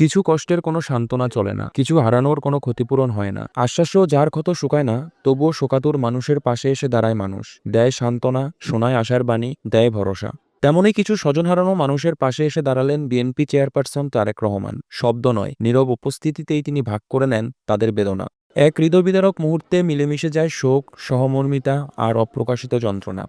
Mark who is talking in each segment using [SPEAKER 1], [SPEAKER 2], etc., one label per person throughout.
[SPEAKER 1] কিছু কষ্টের কোনো সান্ত্বনা চলে না, কিছু হারানোর কোনো ক্ষতিপূরণ হয় না। আশ্বাসও যার ক্ষত শুকায় না, তবুও শোকাতুর মানুষের পাশে এসে দাঁড়ায় মানুষ। দেয় সান্ত্বনা, শোনায় আশার বাণী, দেয় ভরসা। তেমনই কিছু স্বজন হারানো মানুষের পাশে এসে দাঁড়ালেন বিএনপি চেয়ারপারসন তারেক রহমান। শব্দ নয়, নীরব উপস্থিতিতেই তিনি ভাগ করে নেন তাদের বেদনা। এক হৃদয়বিদারক মুহূর্তে মিলেমিশে যায় শোক, সহমর্মিতা আর অপ্রকাশিত যন্ত্রণা।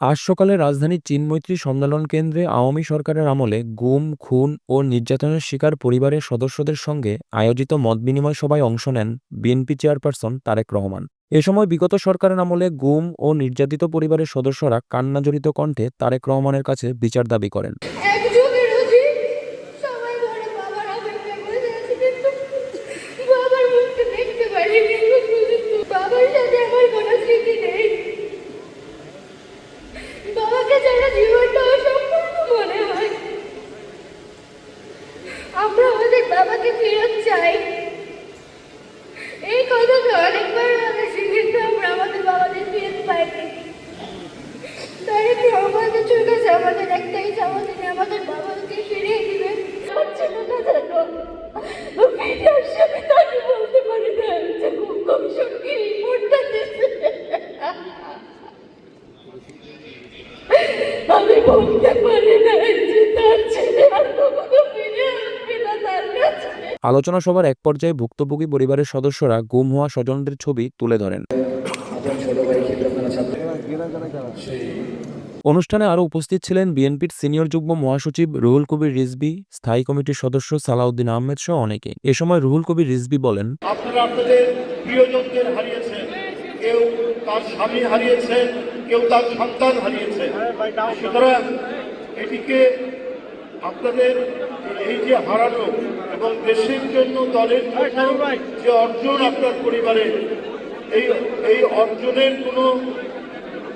[SPEAKER 1] আজ সকালে রাজধানীর চীনমৈত্রী সম্মেলন কেন্দ্রে আওয়ামী সরকারের আমলে গুম, খুন ও নির্যাতনের শিকার পরিবারের সদস্যদের সঙ্গে আয়োজিত মতবিনিময় সভায় অংশ নেন বিএনপি চেয়ারপারসন তারেক রহমান। এ সময় বিগত সরকারের আমলে গুম ও নির্যাতিত পরিবারের সদস্যরা কান্নাজড়িত কণ্ঠে তারেক রহমানের কাছে বিচার দাবি করেন।
[SPEAKER 2] আমাদের ফেরত চাই। এই কথাটা অনেকবার বলেছি কিন্তু আমরা আমাদের বাবাদের ফেরত পাইনি তারেক রহমান কিছুর কাছে আমাদের একটাই চাওয়া তিনি আমাদের বাবাকে ফিরিয়ে দিবেন হচ্ছে না না জানো ফিরে আসছে আমি তাকে বলতে পারি না যে খুব কমিশন কি রিপোর্টটা দিচ্ছে আমি বলতে পারি না যে তার ছেলে আর কখনো ফিরে আসবে না তার কাছে
[SPEAKER 1] আলোচনা সভার এক পর্যায়ে ভুক্তভোগী পরিবারের সদস্যরা গুম হওয়া স্বজনদের ছবি তুলে ধরেন। অনুষ্ঠানে আরও উপস্থিত ছিলেন বিএনপির সিনিয়র যুগ্ম মহাসচিব রুহুল কবির রিজবি স্থায়ী কমিটির সদস্য সালাউদ্দিন আহমেদ সহ অনেকে। এ সময় রুহুল কবির রিজবি বলেন
[SPEAKER 3] আপনাদের এই যে হারানো এবং দেশের জন্য দলের যে অর্জন আপনার পরিবারের এই এই অর্জনের কোনো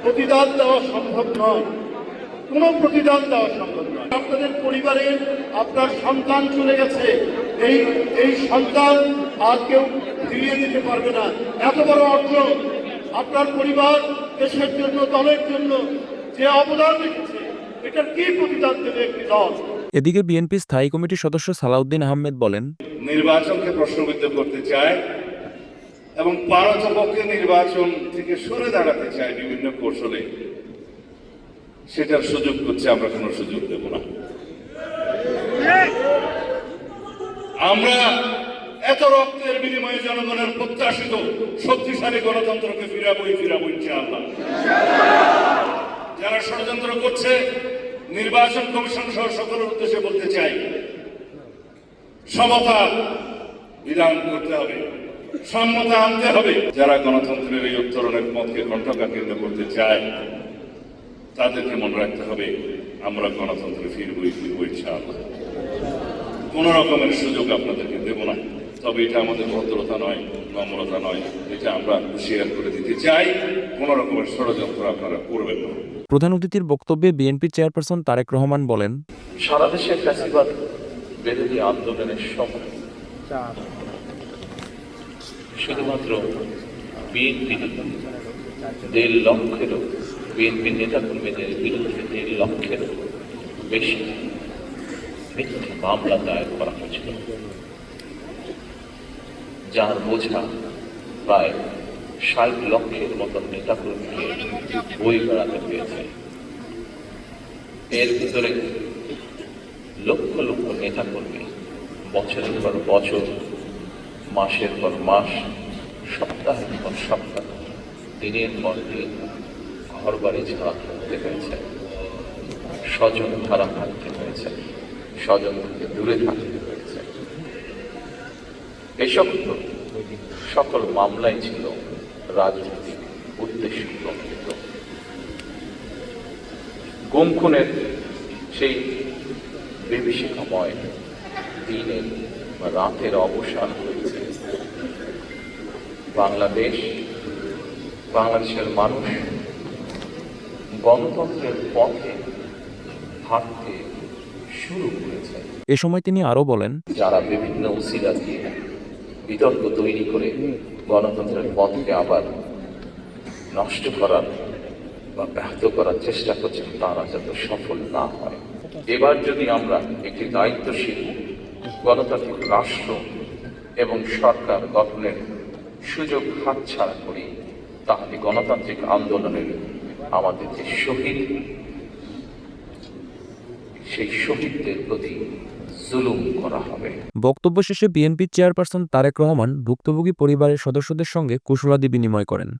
[SPEAKER 3] প্রতিদান দেওয়া সম্ভব নয়। কোনো প্রতিদান দেওয়া সম্ভব নয়। আপনাদের পরিবারের আপনার সন্তান চলে গেছে। এই এই সন্তান আর কেউ ফিরিয়ে দিতে পারবে না। এত বড় অর্জন আপনার পরিবার দেশের জন্য দলের জন্য যে অবদান রেখেছে এটার কি প্রতিদান দেবে একটি দল?
[SPEAKER 1] এদিকে বিএনপি স্থায়ী কমিটির সদস্য সালাউদ্দিন আহমেদ বলেন,
[SPEAKER 4] নির্বাচনকে প্রশ্নবিদ্ধ করতে চায় এবং পারতপক্ষে নির্বাচন থেকে সরে দাঁড়াতে চায় বিভিন্ন কৌশলে। সেটার সুযোগ করছে আমরা কোনো সুযোগ দেব না। আমরা এত রক্তের বিনিময়ে জনগণের প্রত্যাশিত শক্তিশালী গণতন্ত্রকে ফিরাবই, ফিরাবো ইনশাআল্লাহ। যারা ষড়যন্ত্র করছে নির্বাচন কমিশন সহ সকলের উদ্দেশ্যে বলতে চাই, সমতা বিধান করতে হবে, সম্মতা আনতে হবে। যারা গণতন্ত্রের এই উত্তরণের পথকে কণ্ঠকা কেন্দ্র করতে চায়, তাদেরকে মনে রাখতে হবে, আমরা গণতন্ত্রে ফিরবই ফিরবো ইনশাআল্লাহ। কোন রকমের সুযোগ আপনাদেরকে দেব না। তবে এটা আমাদের ভদ্রতা নয়, নম্রতা নয়। এটা আমরা শেয়ার করে দিতে চাই। কোন রকমের ষড়যন্ত্র আপনারা করবেন না।
[SPEAKER 1] প্রধান অতিথির বক্তব্যে বিএনপি চেয়ারপারসন তারেক রহমান বলেন
[SPEAKER 5] সারা দেশে ফ্যাসিবাদ বিরোধী আন্দোলনের সময়। শুধুমাত্র বিএনপি দেড় লক্ষেরও বিএনপি নেতাকর্মীদের বিরুদ্ধে দেড় লক্ষেরও বেশি মিথ্যা মামলা দায়ের করা হয়েছিল। যার বোঝা প্রায় ষাট লক্ষের মতন নেতাকর্মীকে বই বেড়াতে হয়েছে। এর ভিতরে লক্ষ লক্ষ নেতা কর্মী বছরের পর বছর, মাসের পর মাস, সপ্তাহের পর সপ্তাহ, দিনের পর দিন ঘর বাড়ি ছাড়া থাকতে হয়েছে। স্বজন ছাড়া থাকতে হয়েছে। স্বজন থেকে দূরে থাকতে হয়েছে। এসব সকল মামলাই ছিল রাজনৈতিক উদ্দেশ্য। প্রণোদিত গুম খুনের সেই বিভীষিকাময় দিনের বা রাতের অবসান হয়েছে। বাংলাদেশ বাংলাদেশের মানুষ গণতন্ত্রের পথে হাঁটতে শুরু করেছে।
[SPEAKER 1] এ সময় তিনি আরও বলেন
[SPEAKER 5] যারা বিভিন্ন উসিলা দিয়ে বিতর্ক তৈরি করে গণতন্ত্রের পথকে আবার নষ্ট করার বা ব্যাহত করার চেষ্টা করছেন, তারা যাতে সফল না হয়। এবার যদি আমরা একটি দায়িত্বশীল গণতান্ত্রিক রাষ্ট্র এবং সরকার গঠনের সুযোগ হাতছাড়া করি, তাহলে গণতান্ত্রিক আন্দোলনের আমাদের যে শহীদ, সেই শহীদদের প্রতি জুলুম করা হবে।
[SPEAKER 1] বক্তব্য শেষে বিএনপি চেয়ারপারসন তারেক রহমান ভুক্তভোগী পরিবারের সদস্যদের সঙ্গে কুশলাদি বিনিময় করেন।